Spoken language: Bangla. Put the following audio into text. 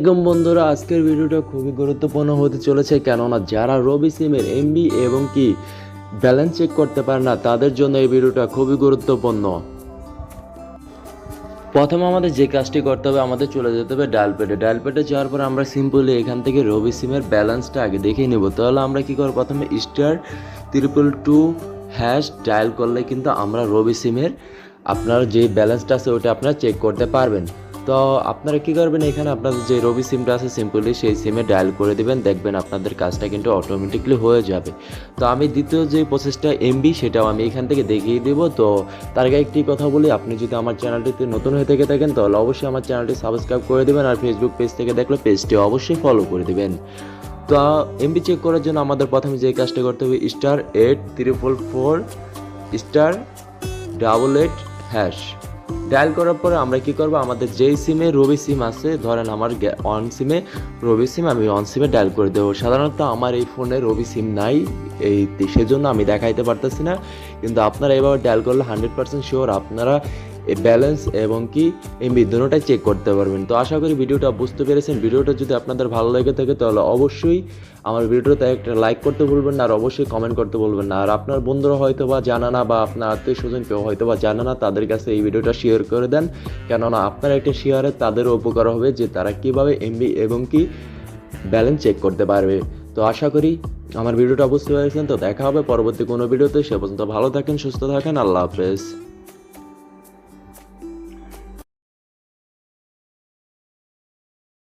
একদম বন্ধুরা, আজকের ভিডিওটা খুবই গুরুত্বপূর্ণ হতে চলেছে, কেননা যারা রবি সিমের এমবি এবং কি ব্যালেন্স চেক করতে পারে না, তাদের জন্য এই ভিডিওটা খুবই গুরুত্বপূর্ণ। প্রথমে আমাদের যে কাজটি করতে হবে, আমাদের চলে যেতে হবে ডায়াল পেটে। পেটে যাওয়ার পর আমরা সিম্পলি এখান থেকে রবি সিমের ব্যালেন্সটা আগে দেখে নেব। তাহলে আমরা কি করব? প্রথমে star triple two hash dial করলে কিন্তু আমরা রবি সিমের আপনার যে ব্যালেন্সটা আছে, ওটা আপনারা চেক করতে পারবেন। তো আপনারা কি করবেন, এখানে আপনাদের যে রবি সিমটা আছে সিম্পলি সেই সিমে ডায়াল করে দিবেন, দেখবেন আপনাদের কাজটা কিন্তু অটোমেটিকলি হয়ে যাবে। তো আমি দ্বিতীয় যে প্রসেসটা এমবি সেটাও আমি এখান থেকে দেখিয়ে দেব। তো তার আগে একটি কথা বলি, আপনি যদি আমার চ্যানেলটিতে নতুন হয়ে থেকে থাকেন, তাহলে অবশ্যই আমার চ্যানেলটি সাবস্ক্রাইব করে দেবেন, আর ফেসবুক পেজ থেকে দেখলে পেজটি অবশ্যই ফলো করে দেবেন। তো এমবি চেক করার জন্য আমাদের প্রথমে যে কাজটা করতে হবে star eight triple four star double eight hash dial করার পরে আমরা কি করব? আমাদের যেই সিমে রবি সিম আছে, ধরেন আমার অন সিমে রবি সিম আমি অন সিমে ডায়াল করে দেবো। সাধারণত আমার এই ফোনে রবি সিম নাই, এই সেজন্য আমি দেখাইতে পারতেছি না। কিন্তু আপনারা এভাবে ডায়াল করলে হান্ড্রেড পার্সেন্ট শিওর আপনারা এই ব্যালেন্স এবং কি এমবি দুটোটাই চেক করতে পারবেন। তো আশা করি ভিডিওটা বুঝতে পেরেছেন। ভিডিওটা যদি আপনাদের ভালো লেগে থাকে তাহলে অবশ্যই আমার ভিডিওতে একটা লাইক করতে ভুলবেন না আর অবশ্যই কমেন্ট করতে বলবেন না। আর আপনার বন্ধুরা হয়তো বা জানা না বা আপনার আত্মীয় স্বজন কেউ হয়তো বা জানা না, তাদের কাছে এই ভিডিওটা শেয়ার করে দেন। কেননা আপনার একটা শেয়ারে তাদেরও উপকার হবে যে তারা কীভাবে এমবি এবং কি ব্যালেন্স চেক করতে পারবে। তো আশা করি আমার ভিডিওটা বুঝতে পেরেছেন। তো দেখা হবে পরবর্তী কোনো ভিডিওতে। সে পর্যন্ত ভালো থাকেন, সুস্থ থাকেন। আল্লাহ হাফেজ।